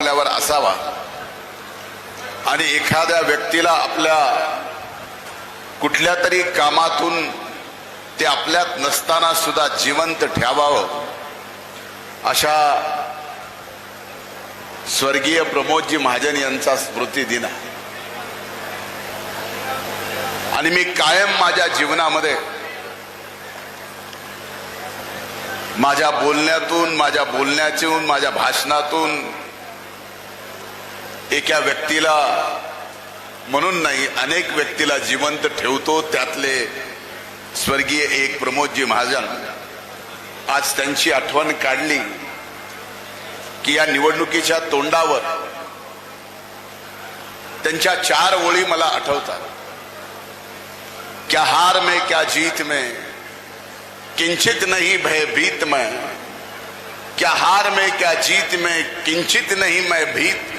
आपल्यावर असावा. आणि एखाद्या व्यक्तीला आपल्या कुठल्या तरी कामातून ते आपल्यात नसताना सुद्धा जिवंत ठेवावं. अशा स्वर्गीय प्रमोदजी महाजन यांचा स्मृती दिन आहे. आणि मी कायम माझ्या जीवनामध्ये माझ्या बोलण्यातून माझ्या बोलण्यातून माझ्या भाषणातून एका व्यक्तीला म्हणून नाही अनेक व्यक्तीला जिवंत ठेवतो त्यातले स्वर्गीय एक प्रमोदजी महाजन. आज त्यांची आठवण काढली की या निवडणुकीच्या तोंडावर त्यांच्या चार ओळी मला आठवतात. क्या हार में क्या जीत में किंचित नहीं भयभीत मैं क्या हार में क्या जीत में किंचित नहीं मैं भीत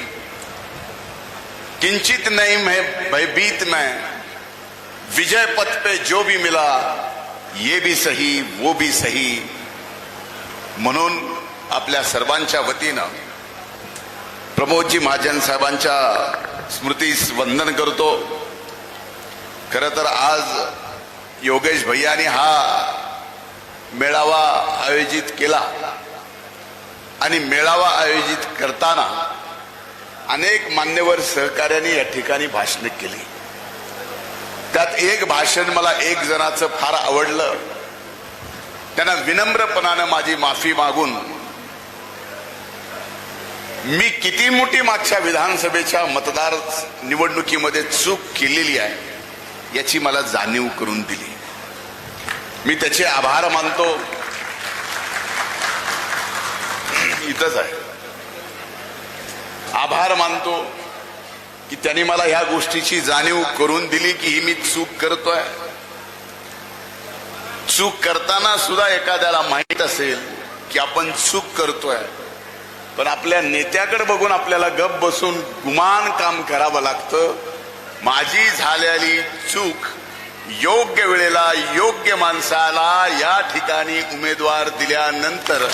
किंचित नहीं मैं भयभीत में। विजय पथ पे जो भी मिला ये भी सही वो भी सही। म्हणून आपल्या सर्वांच्या वतीनं प्रमोदजी महाजन साहेबांच्या स्मृतीस वंदन करतो. खर तर आज योगेश भैयानी हा मेळावा आयोजित केला. आणि मेळावा आयोजित करताना अनेक मान्यवर सहकार्यांनी या ठिकाणी भाषण केली. त्यात एक भाषण मला एक जणाचं फार आवडलं. त्यांना विनम्रपणानं माझी माफी मागून मी किती मोठी मागच्या विधानसभेच्या मतदार निवडणुकीमध्ये चूक केलेली आहे याची मला जाणीव करून दिली. मी त्याचे आभार मानतो. इथंच आहे. आभार मानतो की त्यांनी मला ह्या गोष्टीची जाणीव करून दिली की ही मी चूक करतोय. चूक करताना सुद्धा एखाद्याला माहीत असेल की आपण चूक करतोय. पण आपल्या नेत्याकडे बघून आपल्याला गप बसून गुमान काम करावं लागतं. माझी झालेली चूक योग्य वेळेला योग्य माणसाला या ठिकाणी उमेदवार दिल्यानंतर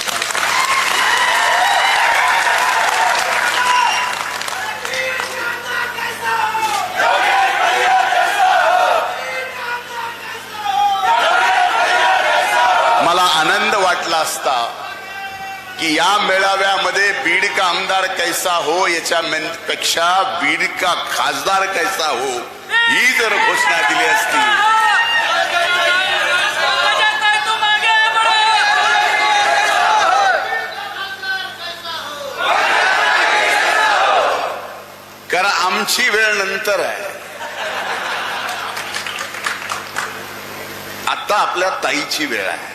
असता की या मेळाव्यामध्ये बीड का आमदार कैसा हो याच्या पेक्षा बीड का खासदार कैसा हो ही जर घोषणा दिली असती. कारण आमची वेळ नंतर आहे. आता आपल्या ताईची वेळ आहे.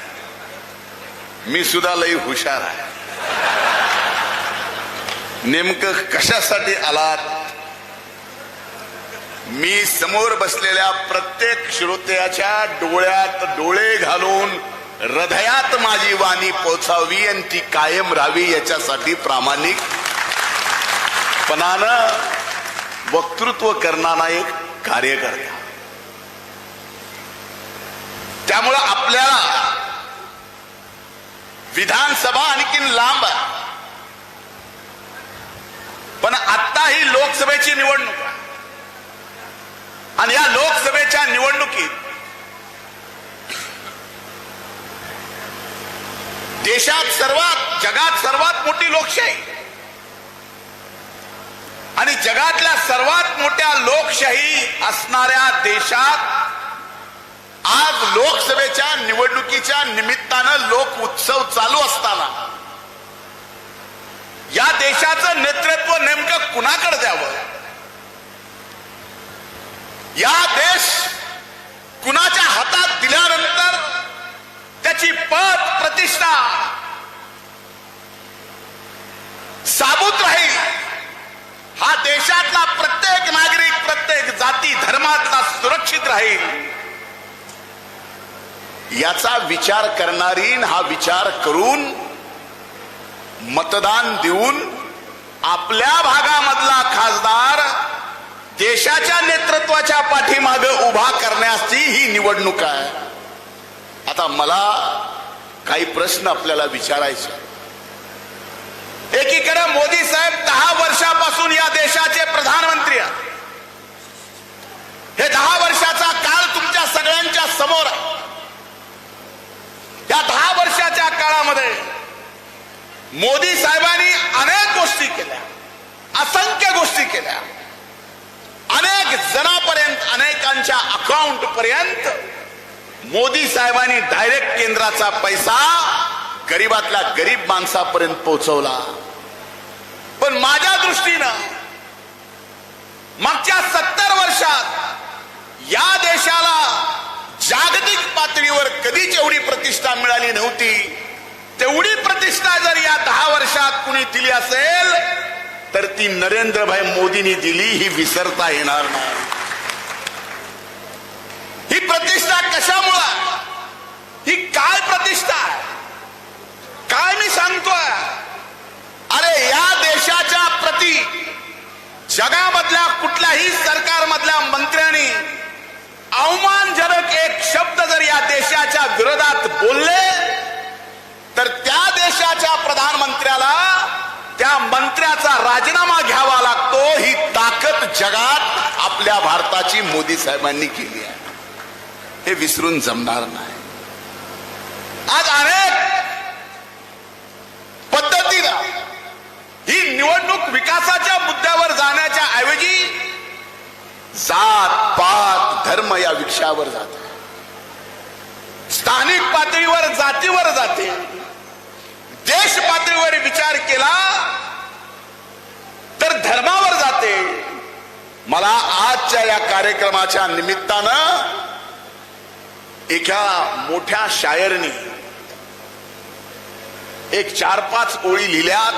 मी सुद्धा लई हुशार आहे. नेमकं कशासाठी आलात? मी समोर बसलेल्या प्रत्येक श्रोत्याच्या डोळ्यात डोळे घालून हृदयात माझी वाणी पोचावी आणि ती कायम राहावी याच्यासाठी प्रामाणिक. पणानं वक्तृत्व करणारा एक कार्यकर्ता. त्यामुळं आपल्याला विधानसभा आणखीन लांब आहे. पण आता ही लोकसभेची निवडणूक आहे. आणि या लोकसभेच्या निवडणुकीत देशात सर्वात जगात सर्वात मोठी लोकशाही. आणि जगातल्या सर्वात मोठ्या लोकशाही असणाऱ्या देशात आज लोकसभेच्या निवडणुकीच्या निमित्तानं लोक उत्सव चालू असताना या देशाचं नेतृत्व नेमकं कुणाकडे द्यावं? या देश कुणाच्या हातात दिल्यानंतर त्याची पद प्रतिष्ठा साबूत राहील? हा देशातला प्रत्येक नागरिक प्रत्येक जाती धर्मातला सुरक्षित राहील? याचा विचार करणारी हा विचार करून मतदान देऊन आपल्या भागामधला खासदार देशाच्या नेतृत्वाच्या पाठीमाग उभा करण्याची ही निवडणूक आहे. आता मला काही प्रश्न आपल्याला विचारायचे एकीकडे मोदी साहेब दहा वर्षापासून या देशाचे प्रधानमंत्री आहेत. हे दहा वर्षाचा काळ तुमच्या सगळ्यांच्या समोर आहे. या दहा वर्षाच्या काळामध्ये मोदी साहेबांनी अनेक गोष्टी केल्या असंख्य गोष्टी केल्या. अनेक जणांपर्यंत अनेकांच्या अकाउंट पर्यंत मोदी साहेबांनी डायरेक्ट केंद्राचा पैसा गरीबातल्या गरीब माणसापर्यंत पोहोचवला. पण माझ्या दृष्टीनं मागच्या सत्तर वर्षात या देशाला जागतिक पातळीवर कधीच एवढी प्रतिष्ठा मिळाली नव्हती तेवढी प्रतिष्ठा जर या दहा वर्षात कुणी दिली असेल तर ती नरेंद्रभाई मोदींनी दिली ही विसरता येणार नाही. ही प्रतिष्ठा कशामुळं? ही काय प्रतिष्ठा? काय मी सांगतोय? अरे या देशाच्या प्रती जगामधल्या कुठल्याही सरकारमधल्या मंत्र्यांनी अवमानजनक एक शब्द जर या देशाच्या विरोधात बोलले तर त्या देशाच्या प्रधानमंत्र्याला त्या मंत्र्याचा राजीनामा घ्यावा लागतो. ही ताकद जगात आपल्या भारताची मोदी साहेबांनी केली आहे. हे विसरून जमणार नाही. आज अनेक पद्धतीनं ही निवडणूक विकासाच्या मुद्द्यावर जाण्याच्या ऐवजी जात पात धर्म या विषयावर जात. स्थानिक पातळीवर जातीवर जाते. देश पातळीवर विचार केला तर धर्मावर जाते. मला आजच्या या कार्यक्रमाच्या निमित्तानं एका मोठ्या शायरनी एक चार पाच ओळी लिहिल्यात.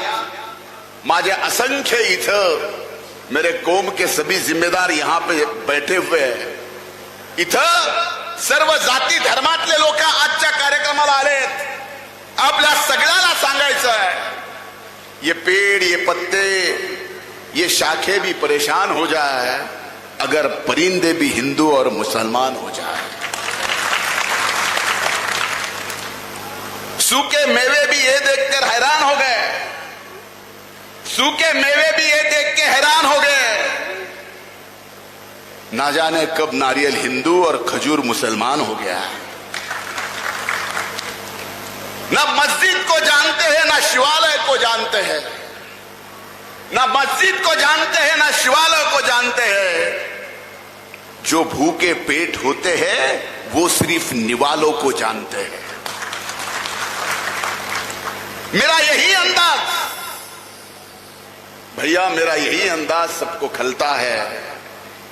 माझे असंख्य इथं मेरे कौम के सभी जिम्मेदार यहाँ पे बैठे हुए हैं। इथं सर्व जाती धर्मातले लोक आजच्या कार्यक्रमाला आलेत। आपल्या सगळ्याला सांगायचं आहे, ये पेड़, ये पत्ते, ये शाखे भी परेशान हो जाए, अगर परिंदे भी हिंदू और मुसलमान हो जाए। सूखे मेवे भी ये देखकर हैरान हो गए। सूखे मेवे भी ये देख के हैरान हो गए। ना जाने कब नारियल हिंदू और खजूर मुसलमान हो गया। ना मस्जिद को जानते हैं, ना शिवालय को जानते हैं। ना मस्जिद को जानते हैं, ना शिवालय को जानते हैं। जो भूखे पेट होते हैं, वो सिर्फ़ निवालों को जानते हैं। मेरा यही अंदाज। भैया, मेरा यही अंदाज सबको खलता है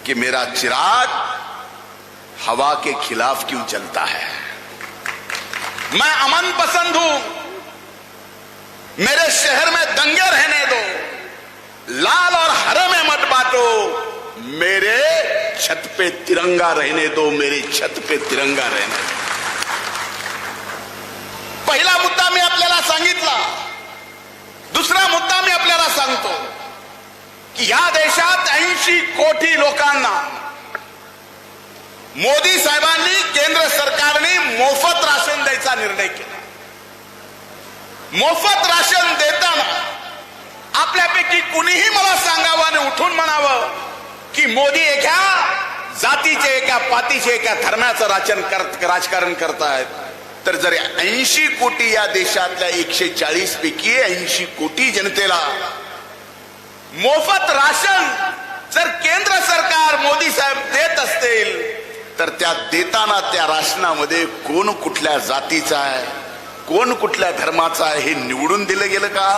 कि मेरा चिराग हवा के खिलाफ क्यों चलता है। मैं अमन पसंद हूँ। मेरे शहर में दंगे रहने दो। लाल और हरे में मत बांटो। मेरे छत पे तिरंगा रहने दो। मेरे छत पे तिरंगा रहने दो। पहिला मुद्दा मी आपल्याला सांगितला। दुसरा मुद्दा मी आपल्याला सांगतो। या देशात ऐंशी कोटी लोकांना मोदी साहेबांनी केंद्र सरकारने मोफत राशन द्यायचा निर्णय केला. मोफत राशन देताना आपल्यापैकी कुणीही मला सांगावं आणि उठून म्हणावं की मोदी एका जातीचे एका पातीचे एका धर्माचं राजन कर- राजकारण करतायत. तर जर ऐंशी कोटी या देशातल्या एकशे चाळीस पैकी ऐंशी कोटी जनतेला मोफत राशन जर केंद्र सरकार मोदी साहेब देत असतील तर त्या देताना त्या राशनामध्ये कोण कुठल्या जातीचा आहे कोण कुठल्या धर्माचा आहे हे निवडून दिलं गेलं का?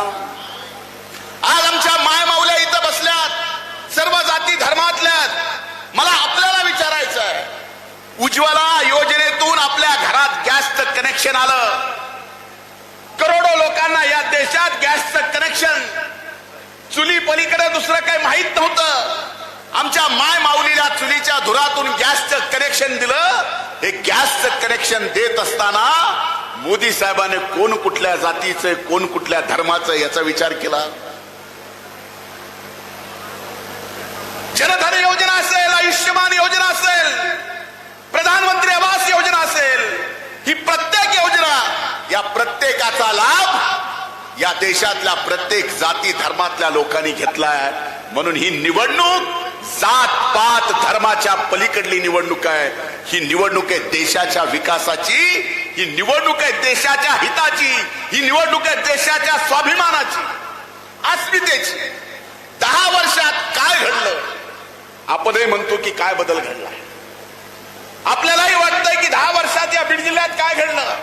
आज आमच्या मायमावल्या इथं बसल्यात सर्व जाती धर्मातल्यात. मला आपल्याला विचारायचं आहे उज्ज्वला योजनेतून आपल्या घरात गॅसचं कनेक्शन आलं. करोडो लोकांना या देशात गॅसचं कनेक्शन चुली पलीकडे दुसरं काही माहीत नव्हतं. आमच्या माय माऊलीला चुलीच्या धुरातून गॅसचं कनेक्शन दिलं. हे गॅसचं कनेक्शन देत असताना मोदी साहेबाने कोण कुठल्या जातीचं कोण कुठल्या धर्माचं याचा विचार केला. जनधन योजना असेल आयुष्यमान योजना असेल प्रधानमंत्री आवास योजना असेल ही प्रत्येक योजना या प्रत्येकाचा लाभ या देशातल्या प्रत्येक जाती धर्मातल्या लोकांनी घेतलाय. म्हणून ही निवडणूक जात पात धर्माच्या पलीकडली निवडणूक आहे. ही निवडणूक आहे देशाच्या विकासाची ही निवडणूक आहे देशाच्या हिताची ही निवडणूक आहे देशाच्या स्वाभिमानाची अस्मितेची. दहा वर्षात काय घडलं? आपणही म्हणतो की काय बदल घडला? आपल्यालाही वाटतंय की दहा वर्षात या बीड जिल्ह्यात काय घडलं?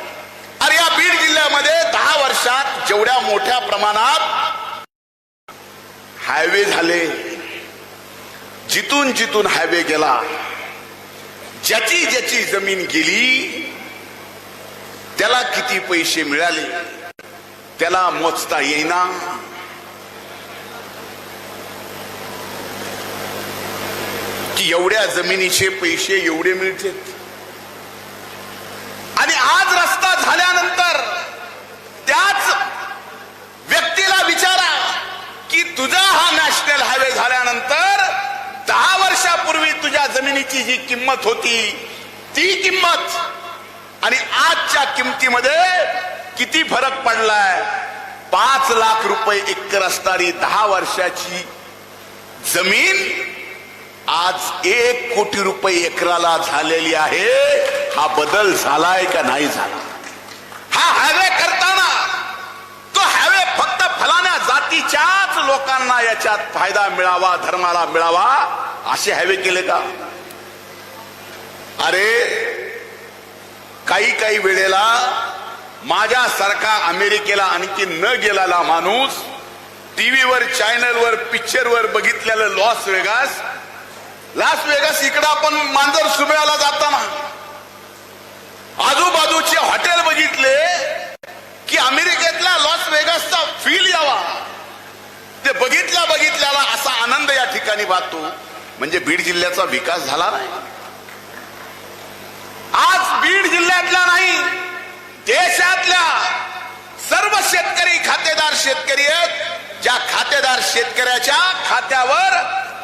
अरे या बीड जिल्ह्यामध्ये दहा वर्षात जेवढ्या मोठ्या प्रमाणात हायवे झाले जिथून जिथून हायवे गेला ज्याची ज्याची जमीन गेली त्याला किती पैसे मिळाले त्याला मोजता येईना. की एवढ्या जमिनीचे पैसे एवढे मिळतात. आणि आज रस्ता झाल्यानंतर त्याच व्यक्तीला विचारा की तुझा हा नॅशनल हायवे झाल्यानंतर दहा वर्षापूर्वी तुझ्या जमिनीची जी किंमत होती ती किंमत आणि आजच्या किमतीमध्ये किती फरक पडलाय? पाच लाख रुपये एकर असणारी दहा वर्षाची जमीन आज एक कोटी रुपये एकराला झालेली आहे. हा बदल झालाय का नाही झाला? हा हायवे करताना तो हायवे फक्त फलाण्या जातीच्याच लोकांना याच्यात फायदा मिळावा धर्माला मिळावा असे हायवे केले का? अरे काही काही वेळेला माझ्यासारखा अमेरिकेला आणखी न गेलेला माणूस टीव्हीवर चॅनलवर पिक्चरवर बघितलेलं लॉस वेगास लास वेगास इकडं आपण मांजर सुमेळाला जाताना आजूबाजूचे हॉटेल बघितले की अमेरिकेतला लॉस वेगासचा फील यावा. ते बघितल्या बघितल्याला असा आनंद या ठिकाणी वाहतो. म्हणजे बीड जिल्ह्याचा विकास झाला नाही. आज बीड जिल्ह्यातला नाही देशातल्या सर्व शेतकरी खातेदार शेतकरी आहेत ज्या खातेदार शेतकऱ्याच्या खात्यावर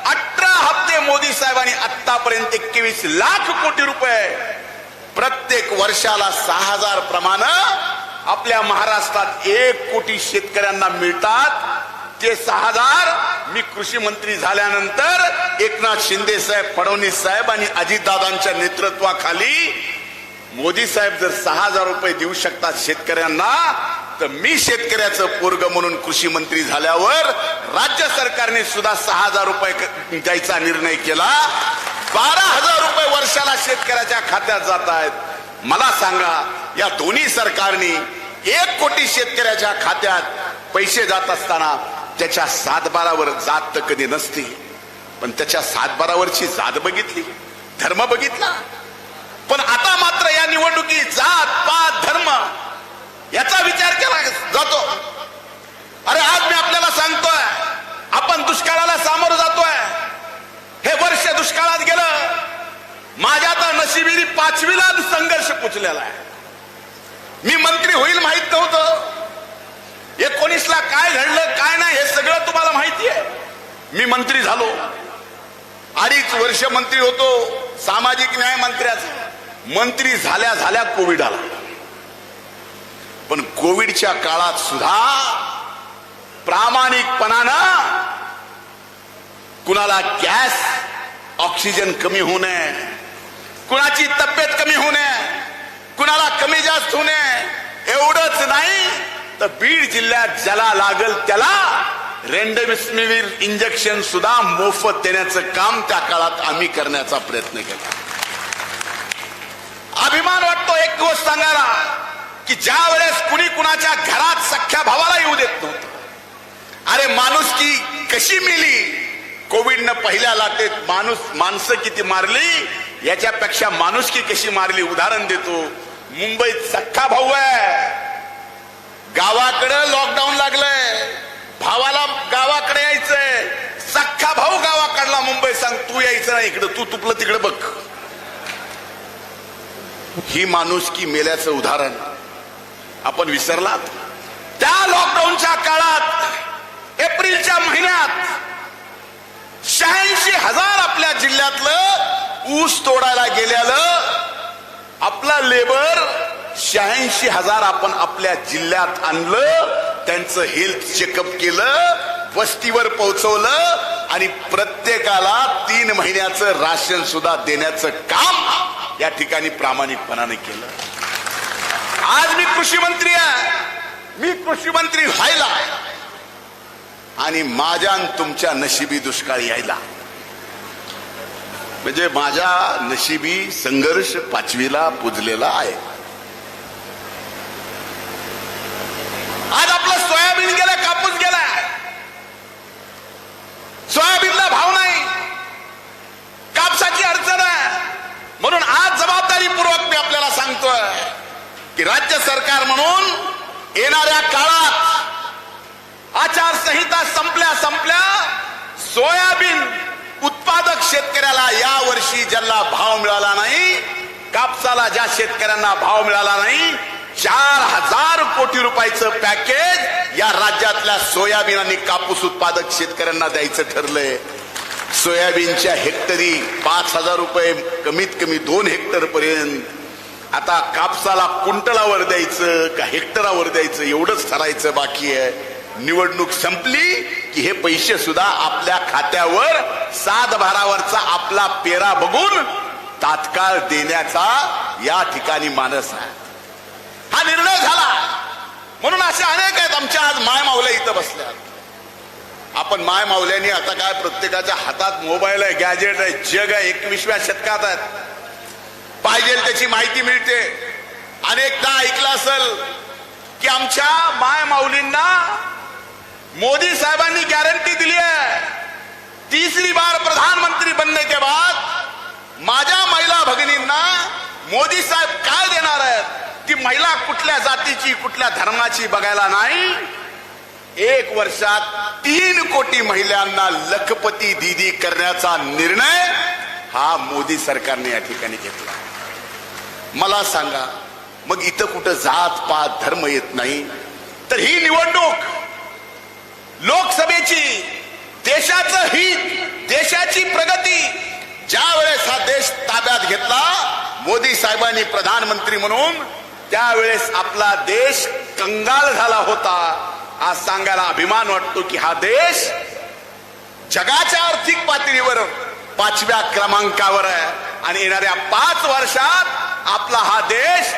अठरा हप्ते मोदी साहेबांनी आतापर्यंत एकवीस लाख कोटी रुपये प्रत्येक वर्षाला सहा हजार प्रमाण आपल्या महाराष्ट्रात एक कोटी शेतकऱ्यांना मिळतात. ते सहा हजार मी कृषी मंत्री झाल्यानंतर एकनाथ शिंदे साहेब फडणवीस साहेब आणि अजितदादांच्या नेतृत्वाखाली मोदी साहेब जर सहा हजार रुपये देऊ शकतात शेतकऱ्यांना तर मी शेतकऱ्याचं पोरग म्हणून कृषी मंत्री झाल्यावर राज्य सरकारने सुद्धा सहा हजार रुपये द्यायचा निर्णय केला. बारा हजार रुपये वर्षाला शेतकऱ्याच्या खात्यात जात आहेत. मला सांगा या दोन्ही सरकारनी एक कोटी शेतकऱ्याच्या खात्यात पैसे जात असताना त्याच्या सातबारावर जात तर कधी नसते पण त्याच्या सातबारावरची जात बघितली धर्म बघितला. पण आता मात्र या निवडणुकीत जात पात धर्म याचा विचार केला जातो. अरे आज मी आपल्याला सांगतोय आपण दुष्काळाला सामोरं जातोय. दुष्काळात गेलं माझ्या तर नशिबीने पाचवीला संघर्ष पुचलेला आहे. मी मंत्री होईल माहीत नव्हतं. एकोणीसला काय घडलं काय नाही हे सगळं तुम्हाला माहिती आहे. मी मंत्री झालो. अडीच वर्ष मंत्री होतो सामाजिक न्याय मंत्र्याचा. मंत्री झाल्या झाल्या कोविड आला. पण कोविडच्या काळात सुद्धा प्रामाणिकपणानं कुणाला गॅस ऑक्सिजन कमी होणे कुणाची तब्येत कमी होणे कुणाला कमी जास्त होणे एवढंच नाही तर बीड जिल्ह्यात ज्याला लागल त्याला रेमडेसिवीर इंजेक्शन सुद्धा मोफत देण्याचं काम त्या काळात आम्ही करण्याचा प्रयत्न केला. अभिमान वाटतो एक गोष्ट सांगायला की ज्या वेळेस कुणी कुणाच्या घरात सख्या भावाला येऊ देत नव्हतं. अरे माणूस की कशी मिली? कोविडनं पहिल्या लाटेत माणूस माणसं किती मारली? याच्यापेक्षा माणुसकी कशी मारली? उदाहरण देतो. मुंबईत सख्खा भाऊ आहे. गावाकडं लॉकडाऊन लागलंय. भावाला गावाकडे यायचंय. सख्खा भाऊ गावाकडला मुंबई सांग तू यायचं नाही इकडं तू तुपलं तिकडं बघ. ही माणुसकी मेल्याचं उदाहरण. आपण विसरलात? त्या लॉकडाऊनच्या काळात एप्रिलच्या महिन्यात शहाऐंशी हजार आपल्या जिल्ह्यातलं ऊस तोडायला गेल्यालं आपला लेबर शहाऐंशी हजार आपण आपल्या जिल्ह्यात आणलं त्यांचं हेल्थ चेकअप केलं वस्तीवर पोहोचवलं आणि प्रत्येकाला तीन महिन्याचं राशन सुद्धा देण्याचं काम या ठिकाणी प्रामाणिकपणाने केलं. आज मी कृषी मंत्री आहे. मी कृषी मंत्री व्हायला आणि माझ्या तुमच्या नशिबी दुष्काळ यायला. म्हणजे माझ्या नशिबी संघर्ष पाचवीला पुजलेला आहे. आज आपलं सोयाबीन गेला कापूस गेला सोयाबीनला भाव नाही. कापसाची अडचण आहे. म्हणून आज जबाबदारीपूर्वक मी आपल्याला सांगतोय की राज्य सरकार म्हणून येणाऱ्या काळात आचारसंहिता संपल्या. सोयाबीन उत्पादक शेतकऱ्याला या वर्षी ज्याला भाव मिळाला नाही कापसाला ज्या शेतकऱ्यांना भाव मिळाला नाही चार हजार कोटी रुपयाचं पॅकेज या राज्यातल्या सोयाबीन आणि कापूस उत्पादक शेतकऱ्यांना द्यायचं ठरलंय. सोयाबीनच्या हेक्टरी पाच हजार रुपये कमीत कमी दोन हेक्टर पर्यंत. आता कापसाला कुंटलावर द्यायचं का हेक्टरावर द्यायचं एवढंच ठरायचं बाकी आहे. निवडणूक संपली की हे पैसे सुद्धा आपल्या खात्यावर सात भारावरचा आपला पेरा बघून तात्काळ देण्याचा या ठिकाणी मानस आहे. हा निर्णय झाला. म्हणून असे अनेक आहेत आमच्या आज माय मावल्या इथं बसल्या. आपण माय मावल्यांनी आता काय प्रत्येकाच्या हातात मोबाईल आहे गॅजेट आहे जग आहे एकविसव्या शतकात आहेत. पाहिजे त्याची माहिती मिळते. अनेकदा ऐकलं असेल की आमच्या माय माऊलींना मोदी साहेबांनी गॅरंटी दिली आहे. तीसरी बार प्रधानमंत्री बनने के बाद माझ्या महिला भगिनींना मोदी साहेब काय देणार आहेत? ती महिला कुठल्या जातीची कुठल्या धर्माची बघायला नाही. एक वर्षात तीन कोटी महिलांना लखपती दीदी करण्याचा निर्णय हा मोदी सरकारने या ठिकाणी घेतला. मला सांगा मग इथं कुठं जात पात धर्म येत नाही तर ही निवडणूक लोकसभेची देशाचं हित देशाची प्रगती ज्या वेळेस हा देश ताब्यात घेतला मोदी साहेबांनी प्रधानमंत्री म्हणून त्यावेळेस आपला देश कंगाल झाला होता. आज सांगायला अभिमान वाटतो की हा देश जगाच्या आर्थिक पातळीवर पाचव्या क्रमांकावर आहे. आणि येणाऱ्या पाच वर्षात आपला हा देश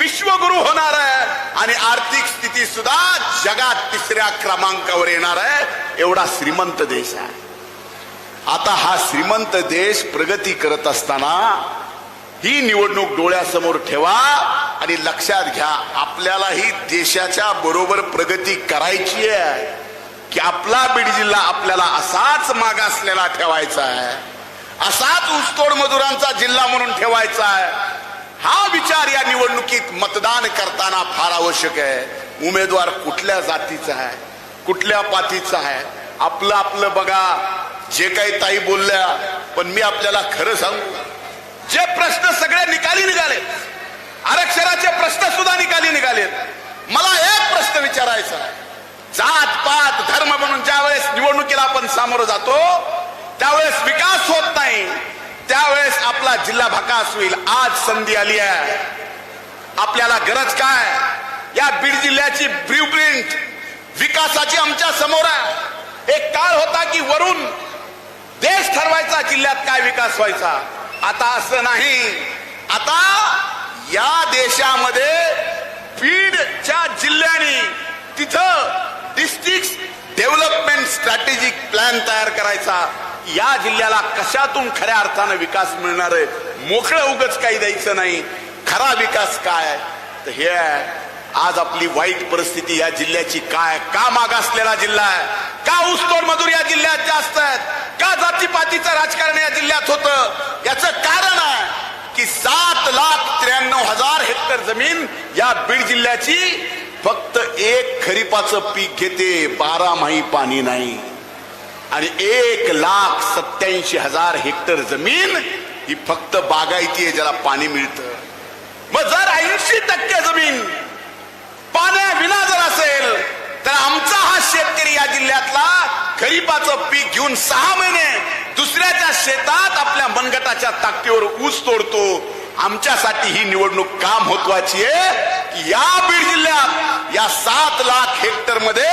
विश्वगुरु होणार आहे. आणि आर्थिक स्थिती सुद्धा जगात तिसऱ्या क्रमांकावर येणार आहे. एवढा श्रीमंत देश आहे. आता हा श्रीमंत देश प्रगती करत असताना ही निवडणूक डोळ्यासमोर ठेवा आणि लक्षात घ्या आपल्यालाही देशाच्या बरोबर प्रगती करायची आहे. की आपला बीड जिल्हा आपल्याला असाच मागासलेला ठेवायचा आहे. असाच ऊसतोड मजुरांचा जिल्हा म्हणून ठेवायचा आहे. हा विचार या निवडणुकीत मतदान करताना फार आवश्यक आहे. उमेदवार कुठल्या जातीचा आहे कुठल्या पातीचा आहे? आपलं आपलं बघा. जे काही ताई बोलल्या पण मी आपल्याला खरं सांगू जे प्रश्न सगळे निकाली निघाले आरक्षणाचे प्रश्न सुद्धा निकाली निघालेत. मला एक प्रश्न विचारायचा जात पात धर्म म्हणून ज्यावेळेस निवडणुकीला आपण सामोरं जातो त्यावेळेस विकास होत नाही. त्यावेळेस आपला जिल्हा भकास होईल. आज संधी आली आहे. आपल्याला गरज काय? या बीड जिल्ह्याची ब्ल्यूप्रिंट विकासाची आमच्यासमोर आहे. एक काळ होता की वरून देश ठरवायचा जिल्ह्यात काय विकास व्हायचा. आता असं नाही. आता या देशामध्ये बीडच्या जिल्ह्याने तिथं डिस्ट्रिक्ट डेव्हलपमेंट स्ट्रॅटेजिक प्लॅन तयार करायचा. या जिल्ह्याला कशातून खऱ्या अर्थानं विकास मिळणार आहे? मोकळं उगच काही द्यायचं नाही. खरा विकास काय तर हे आहे आज आपली वाईट परिस्थिती या जिल्ह्याची काय का मागासलेला जिल्हा आहे? का ऊसतोड मजूर या जिल्ह्यात जास्त आहेत? का जातीपातीचं राजकारण या जिल्ह्यात होतं? याचं कारण आहे की सात लाख त्र्याण्णव हजार हेक्टर जमीन या बीड जिल्ह्याची फक्त एक खरीपाचं पीक घेते. बारा माही पाणी नाही. आणि एक लाख सत्याऐंशी हजार हेक्टर जमीन ही फक्त बागायती आहे ज्याला पाणी मिळतं. मग जर ऐंशी टक्के जमीन पाण्याविना जर असेल तर आमचा हा शेतकरी या जिल्ह्यातला खरीपाचं पीक घेऊन सहा महिने दुसऱ्याच्या शेतात आपल्या मनगटाच्या ताकदीवर ऊस तोडतो. आमच्यासाठी ही निवडणूक का महत्वाची आहे की या बीड जिल्ह्यात या सात लाख हेक्टरमध्ये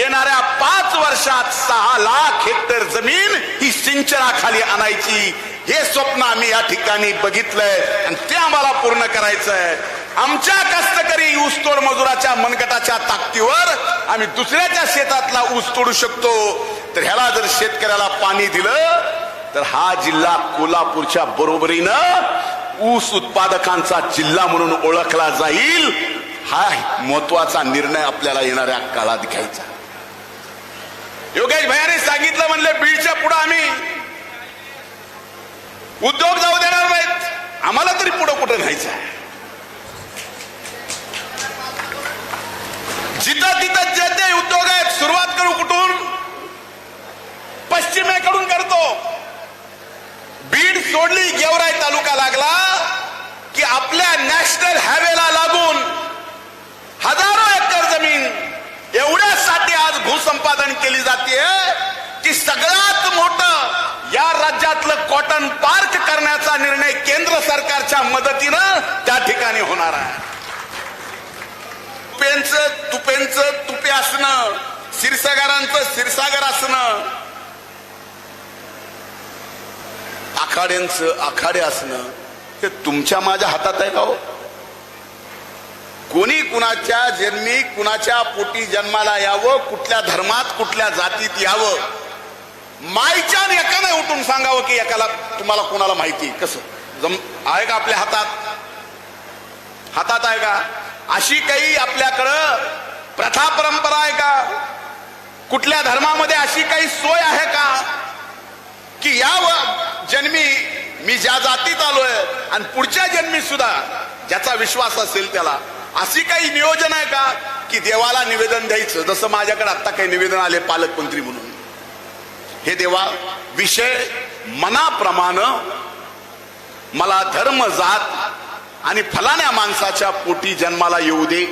येणाऱ्या पाच वर्षात सहा लाख हेक्टर जमीन ही सिंचनाखाली आणायची. हे स्वप्न आम्ही या ठिकाणी बघितलंय आणि ते आम्हाला पूर्ण करायचं आहे आमच्या कष्टकरी ऊसतोड मजुराच्या मनगटाच्या ताकदीवर आम्ही दुसऱ्याच्या शेतातला ऊस तोडू शकतो. तर ह्याला जर शेतकऱ्याला पाणी दिलं तर हा जिल्हा कोल्हापूरच्या बरोबरीनं ऊस उत्पादकांचा जिल्हा म्हणून ओळखला जाईल हा महत्त्वाचा निर्णय आपल्याला येणाऱ्या काळात घ्यायचा. योगेश भयाने सांगितलं म्हणले बीडच्या पुढे आम्ही उद्योग जाऊ देणार नाहीत. आम्हाला तरी पुढं कुठं न्यायचं आहे? जिथं तिथं जे जे उद्योग आहेत सुरुवात करू कुठून? पश्चिमेकडून करतो. बीड सोडली गेवराई तालुका लागला की आपल्या नॅशनल हायवेला लागून हजारो एकर जमीन एवढ्यासाठी आज भूसंपादन केली जाते की सगळ्यात मोठं या राज्यातलं कॉटन पार्क करण्याचा निर्णय केंद्र सरकारच्या मदतीनं त्या ठिकाणी होणार आहे. तुपेंचं तुपेंच तुपे असणं क्षीरसागरांचं सिरसागर असणं आखाड्यांचं आखाडे असणं हे तुमच्या माझ्या हातात आहे का हो? कोणी कुणाच्या जन्मी कुणाच्या पोटी जन्माला यावं कुठल्या धर्मात कुठल्या जातीत यावं? मायच्या एकाने उठून सांगावं की एकाला तुम्हाला कोणाला माहिती कसं? जम आहे का आपल्या हातात? हातात आहे का? अशी काही आपल्याकडं प्रथा परंपरा आहे का? कुठल्या धर्मामध्ये अशी काही सोय आहे का? की या जन्मी मी ज्या जातीत आलोय आणि पुढच्या जन्मी सुद्धा ज्याचा विश्वास असेल त्याला अशी काही नियोजन आहे का की देवाला निवेदन द्यायचं? जसं माझ्याकडे आता काही निवेदन आले पालकमंत्री म्हणून. हे देवा विषय मनाप्रमाणे मला धर्म जात आणि फलाण्या माणसाच्या पोटी जन्माला येऊ दे.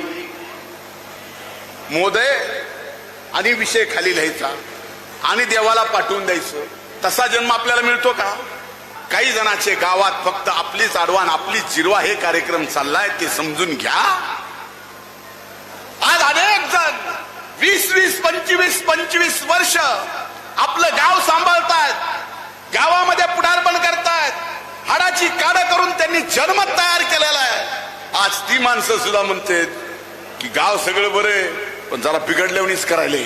मोदय आणि विषय खाली लिहायचा आणि देवाला पाठवून द्यायचं. तसा जन्म आपल्याला मिळतो का? काही जणांचे गावात फक्त आपलीच आडवान आपली जिरवा हे कार्यक्रम चाललाय ते समजून घ्या. आज अनेक जण वीस वीस पंचवीस पंचवीस वर्ष आपलं गाव सांभाळतात गावामध्ये पुढारपण करतायत हाडाची काड करून त्यांनी जन्म तयार केलेला आहे. आज ती माणसं सुद्धा म्हणतात की गाव सगळं बरे पण जरा बिघडल्यावणीच करायले.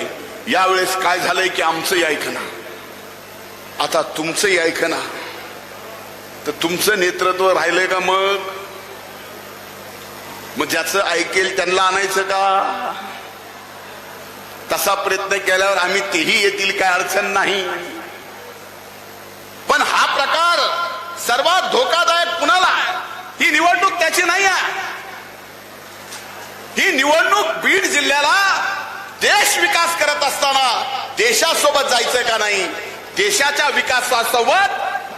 यावेळेस काय झालंय की आमचंही ऐकणार आता तुमचंही ऐकना तर तुमचं नेतृत्व राहिलंय का मग? मग ज्याचं ऐकेल त्यांना आणायचं का? तसा प्रयत्न केल्यावर आम्ही तेही येतील काय अडचण नाही. पण हा प्रकार सर्वात धोकादायक कुणाला? ही निवडणूक त्याची नाही आहे. ही निवडणूक बीड जिल्ह्याला देश विकास करत असताना देशासोबत जायचंय का नाही? देशाच्या विकासासोबत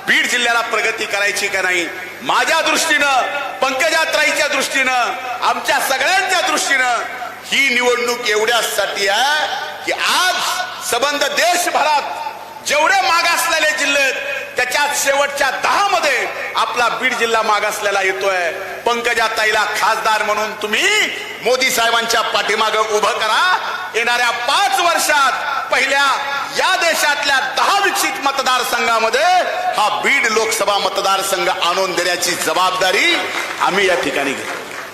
बीड जिल्ह्याला प्रगती करायची का नाही? माझ्या दृष्टीनं पंकजात्राईच्या दृष्टीनं आमच्या सगळ्यांच्या दृष्टीनं ही निवडणूक एवढ्यासाठी आहे की आज संबंध देशभरात जेवढे मागासलेले जिल्हे आहेत, त्याच्यात शेवटच्या दहा मध्ये आपला बीड जिल्हा मागासलेला येतोय. पंकजा ताईला खासदार म्हणून तुम्ही मोदी साहेबांच्या पाठीमाग उभं करा. येणाऱ्या पाच वर्षात पहिल्या या देशातल्या दहा विकसित मतदारसंघामध्ये हा बीड लोकसभा मतदारसंघ आणून देण्याची जबाबदारी आम्ही या ठिकाणी घेतो.